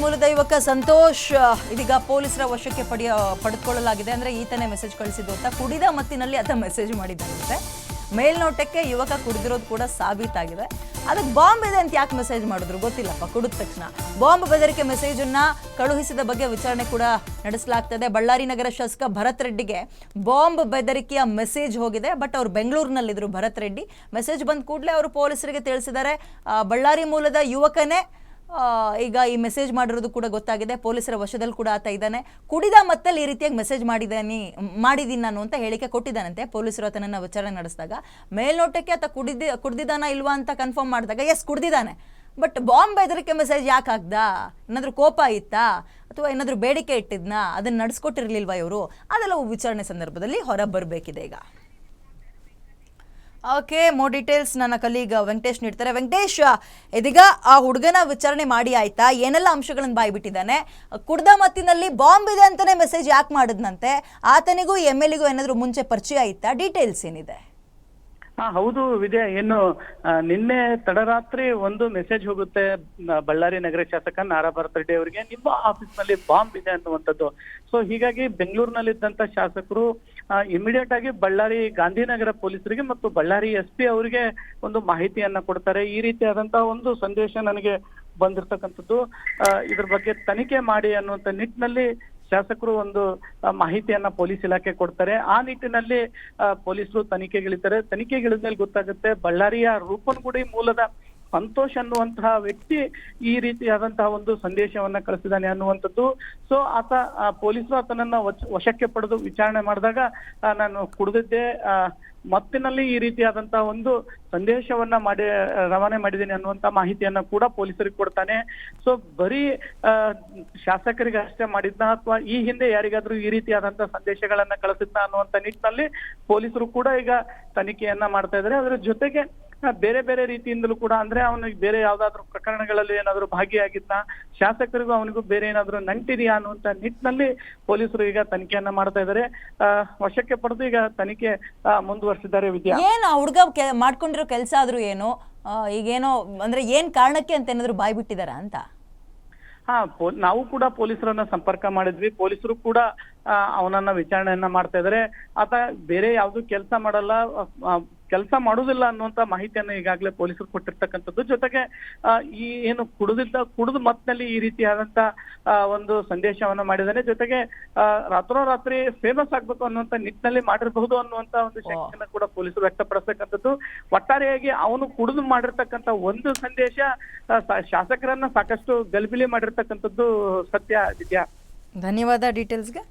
ಮೂಲದ ಯುವಕ ಸಂತೋಷ್ ಇದೀಗ ಪೊಲೀಸರ ವಶಕ್ಕೆ ಪಡೆಯ ಪಡೆದುಕೊಳ್ಳಲಾಗಿದೆ. ಅಂದ್ರೆ ಈತನೇ ಮೆಸೇಜ್ ಕಳಿಸಿದ್ದು ಅಂತ ಕುಡಿದ ಮತ್ತಿನಲ್ಲಿ ಆತ ಮೆಸೇಜ್ ಮಾಡಿದ್ದಾನಂತೆ ಮೇಲ್ನೋಟಕ್ಕೆ ಯುವಕ ಕುಡಿದಿರೋದು ಕೂಡ ಸಾಬೀತಾಗಿದೆ. ಅದಕ್ಕೆ ಬಾಂಬ್ ಇದೆ ಅಂತ ಯಾಕೆ ಮೆಸೇಜ್ ಮಾಡಿದ್ರು? ಗೊತ್ತಿಲ್ಲಪ್ಪ, ಕುಡಿದ ತಕ್ಷಣ. ಬಾಂಬ್ ಬೆದರಿಕೆ ಮೆಸೇಜ್ ಅನ್ನ ಕಳುಹಿಸಿದ ಬಗ್ಗೆ ವಿಚಾರಣೆ ಕೂಡ ನಡೆಸಲಾಗ್ತದೆ. ಬಳ್ಳಾರಿ ನಗರ ಶಾಸಕ ಭರತ್ ರೆಡ್ಡಿಗೆ ಬಾಂಬ್ ಬೆದರಿಕೆಯ ಮೆಸೇಜ್ ಹೋಗಿದೆ. ಬಟ್ ಅವರು ಬೆಂಗಳೂರಿನಲ್ಲಿದ್ದರು ಭರತ್ ರೆಡ್ಡಿ. ಮೆಸೇಜ್ ಬಂದ ಕೂಡಲೇ ಅವರು ಪೊಲೀಸರಿಗೆ ತಿಳಿಸಿದ್ದಾರೆ. ಬಳ್ಳಾರಿ ಮೂಲದ ಯುವಕನೇ ಈಗ ಈ ಮೆಸೇಜ್ ಮಾಡಿರೋದು ಕೂಡ ಗೊತ್ತಾಗಿದೆ. ಪೊಲೀಸರ ವಶದಲ್ಲಿ ಕೂಡ ಆತ ಇದ್ದಾನೆ. ಕುಡಿದ ಮತ್ತಲ್ಲಿ ಈ ರೀತಿಯಾಗಿ ಮೆಸೇಜ್ ಮಾಡಿದ್ದಾನೆ ಮಾಡಿದ್ದೀನಿ ನಾನು ಅಂತ ಹೇಳಿಕೆ ಕೊಟ್ಟಿದ್ದಾನಂತೆ. ಪೊಲೀಸರು ಆತನನ್ನು ವಿಚಾರಣೆ ನಡೆಸಿದಾಗ ಮೇಲ್ನೋಟಕ್ಕೆ ಆತ ಕುಡಿದ, ಕುಡ್ದಿದ್ದಾನ ಇಲ್ವಾ ಅಂತ ಕನ್ಫರ್ಮ್ ಮಾಡಿದಾಗ ಎಸ್ ಕುಡ್ದಿದ್ದಾನೆ. ಬಟ್ ಬಾಂಬ್ ಬೆದರಿಕೆ ಮೆಸೇಜ್ ಯಾಕೆ ಹಾಕ್ದ? ಏನಾದರೂ ಕೋಪ ಇತ್ತಾ? ಅಥವಾ ಏನಾದರೂ ಬೇಡಿಕೆ ಇಟ್ಟಿದ್ನಾ? ಅದನ್ನ ನಡೆಸ್ಕೊಟ್ಟಿರಲಿಲ್ವಾ ಇವರು? ಅದೆಲ್ಲವೂ ವಿಚಾರಣೆ ಸಂದರ್ಭದಲ್ಲಿ ಹೊರ ಬರಬೇಕಿದೆ ಈಗ. ಓಕೆ ಮೋ ಡೀಟೇಲ್ಸ್ ನನ್ನ ಕಲೀಗ್ ವೆಂಕಟೇಶ್ ನೀಡ್ತಾರೆ. ವೆಂಕಟೇಶ್, ಇದೀಗ ಆ ಹುಡುಗನ ವಿಚಾರಣೆ ಮಾಡಿ ಆಯ್ತಾ? ಏನೆಲ್ಲ ಅಂಶಗಳನ್ನು ಬಾಯ್ಬಿಟ್ಟಿದ್ದಾನೆ? ಕುಡ್ದ ಮತ್ತಿನಲ್ಲಿ ಬಾಂಬ್ ಇದೆ ಅಂತಾನೆ ಮೆಸೇಜ್ ಯಾಕೆ ಮಾಡಿದ್ನಂತೆ? ಆತನಿಗೂ ಎಂ ಎಲ್ ಏನಾದರೂ ಮುಂಚೆ ಪರಿಚಯ ಆಯ್ತಾ ಡೀಟೇಲ್ಸ್ ಏನಿದೆ? ಹಾ, ಹೌದು ವಿಜಯ. ಏನು ನಿನ್ನೆ ತಡರಾತ್ರಿ ಒಂದು ಮೆಸೇಜ್ ಹೋಗುತ್ತೆ ಬಳ್ಳಾರಿ ನಗರ ಶಾಸಕ ನಾರಾ ಭರತ್ ರೆಡ್ಡಿ ಅವರಿಗೆ. ನಿಮ್ಮ ಆಫೀಸ್ನಲ್ಲಿ ಬಾಂಬ್ ಇದೆ ಅನ್ನುವಂಥದ್ದು. ಸೊ ಹೀಗಾಗಿ ಬೆಂಗಳೂರಿನಲ್ಲಿದ್ದಂತ ಶಾಸಕರು ಇಮಿಡಿಯೇಟ್ ಆಗಿ ಬಳ್ಳಾರಿ ಗಾಂಧಿನಗರ ಪೊಲೀಸರಿಗೆ ಮತ್ತು ಬಳ್ಳಾರಿ ಎಸ್ ಪಿ ಅವರಿಗೆ ಒಂದು ಮಾಹಿತಿಯನ್ನ ಕೊಡ್ತಾರೆ. ಈ ರೀತಿಯಾದಂತಹ ಒಂದು ಸಂದೇಶ ನನಗೆ ಬಂದಿರ್ತಕ್ಕಂಥದ್ದು. ಇದ್ರ ಬಗ್ಗೆ ತನಿಖೆ ಮಾಡಿ ಅನ್ನುವಂಥ ನಿಟ್ಟಿನಲ್ಲಿ ಶಾಸಕರು ಒಂದು ಮಾಹಿತಿಯನ್ನ ಪೊಲೀಸ್ ಇಲಾಖೆ ಕೊಡ್ತಾರೆ. ಆ ನಿಟ್ಟಿನಲ್ಲಿ ಪೊಲೀಸರು ತನಿಖೆಗಿಳಿತಾರೆ. ತನಿಖೆಗಿಳಿದ್ಮೇಲೆ ಗೊತ್ತಾಗುತ್ತೆ, ಬಳ್ಳಾರಿಯ ರೂಪನಗುಡಿ ಮೂಲದ ಸಂತೋಷ್ ಅನ್ನುವಂತಹ ವ್ಯಕ್ತಿ ಈ ರೀತಿಯಾದಂತಹ ಒಂದು ಸಂದೇಶವನ್ನ ಕಳಿಸಿದ್ದಾನೆ ಅನ್ನುವಂಥದ್ದು. ಸೊ ಆತ ಪೊಲೀಸರು ಆತನನ್ನ ವಶ- ವಶಕ್ಕೆ ಪಡೆದು ವಿಚಾರಣೆ ಮಾಡಿದಾಗ ನಾನು ಕುಡಿದಿದ್ದೆ. ಮತ್ತಿನಲ್ಲಿ ಈ ರೀತಿಯಾದಂತಹ ಒಂದು ಸಂದೇಶವನ್ನ ಮಾಡಿ, ರವಾನೆ ಮಾಡಿದ್ದೀನಿ ಅನ್ನುವಂತ ಮಾಹಿತಿಯನ್ನ ಕೂಡ ಪೊಲೀಸರಿಗೆ ಕೊಡ್ತಾನೆ. ಸೊ ಬರೀ ಶಾಸಕರಿಗೆ ಅಷ್ಟೇ ಮಾಡಿದ್ನ ಅಥವಾ ಈ ಹಿಂದೆ ಯಾರಿಗಾದ್ರೂ ಈ ರೀತಿಯಾದಂತಹ ಸಂದೇಶಗಳನ್ನ ಕಳಿಸಿದ್ನ ಅನ್ನುವಂತ ನಿಟ್ಟಿನಲ್ಲಿ ಪೊಲೀಸರು ಕೂಡ ಈಗ ತನಿಖೆಯನ್ನ ಮಾಡ್ತಾ ಇದ್ದಾರೆ. ಅದರ ಜೊತೆಗೆ ಬೇರೆ ಬೇರೆ ರೀತಿಯಿಂದಲೂ ಕೂಡ ಅಂದ್ರೆ ಅವನಿಗೆ ಬೇರೆ ಯಾವ್ದಾದ್ರು ಪ್ರಕರಣಗಳಲ್ಲಿ ಏನಾದ್ರು ಭಾಗಿಯಾಗಿದ್ದ ಶಾಸಕರಿಗೂ ಅವನಿಗೂ ಬೇರೆ ಏನಾದ್ರು ನಂಟಿದೆಯಾ ಅನ್ನುವಂತ ನಿಟ್ಟಿನಲ್ಲಿ ಪೊಲೀಸರು ಈಗ ತನಿಖೆಯನ್ನ ಮಾಡ್ತಾ ಇದ್ದಾರೆ ವಶಕ್ಕೆ ಪಡೆದು ಈಗ ತನಿಖೆ ಮುಂದುವರಿಸಿದ್ದಾರೆ ವಿದ್ಯಾ. ಏನು ಹುಡುಗ ಮಾಡ್ಕೊಂಡಿರೋ ಕೆಲಸ ಆದ್ರೂ ಏನು? ಈಗೇನೋ ಅಂದ್ರೆ ಏನ್ ಕಾರಣಕ್ಕೆ ಅಂತ ಏನಾದ್ರು ಬಾಯ್ ಬಿಟ್ಟಿದಾರ ಅಂತ? ಹಾ ನಾವು ಕೂಡ ಪೊಲೀಸರನ್ನ ಸಂಪರ್ಕ ಮಾಡಿದ್ವಿ. ಪೊಲೀಸರು ಕೂಡ ಅವನನ್ನ ವಿಚಾರಣೆಯನ್ನ ಮಾಡ್ತಾ ಇದಾರೆ. ಆತ ಬೇರೆ ಯಾವ್ದು ಕೆಲಸ ಮಾಡಲ್ಲ. ಕೆಲಸ ಮಾಡುದಿಲ್ಲ ಅನ್ನುವಂತ ಮಾಹಿತಿಯನ್ನು ಈಗಾಗಲೇ ಪೊಲೀಸರು ಕೊಟ್ಟಿರ್ತಕ್ಕಂಥದ್ದು. ಜೊತೆಗೆ ಈ ಏನು ಕುಡಿದಿದ್ದ ಕುಡಿದು ಮತ್ನಲ್ಲಿ ಈ ರೀತಿಯಾದಂತ ಒಂದು ಸಂದೇಶವನ್ನ ಮಾಡಿದ್ದಾನೆ. ಜೊತೆಗೆ ರಾತ್ರೋರಾತ್ರಿ ಫೇಮಸ್ ಆಗ್ಬೇಕು ಅನ್ನುವಂತ ನಿಟ್ಟಿನಲ್ಲಿ ಮಾಡಿರಬಹುದು ಅನ್ನುವಂತ ಒಂದು ಶಕ್ತಿಯನ್ನು ಕೂಡ ಪೊಲೀಸರು ವ್ಯಕ್ತಪಡಿಸ್ತಕ್ಕಂಥದ್ದು. ಒಟ್ಟಾರೆಯಾಗಿ ಅವನು ಕುಡಿದು ಮಾಡಿರ್ತಕ್ಕಂಥ ಒಂದು ಸಂದೇಶ ಶಾಸಕರನ್ನ ಸಾಕಷ್ಟು ಗಲಿಬಿಲಿ ಮಾಡಿರ್ತಕ್ಕಂಥದ್ದು ಸತ್ಯ ವಿದ್ಯಾ. ಧನ್ಯವಾದ ಡೀಟೇಲ್ಸ್ಗೆ.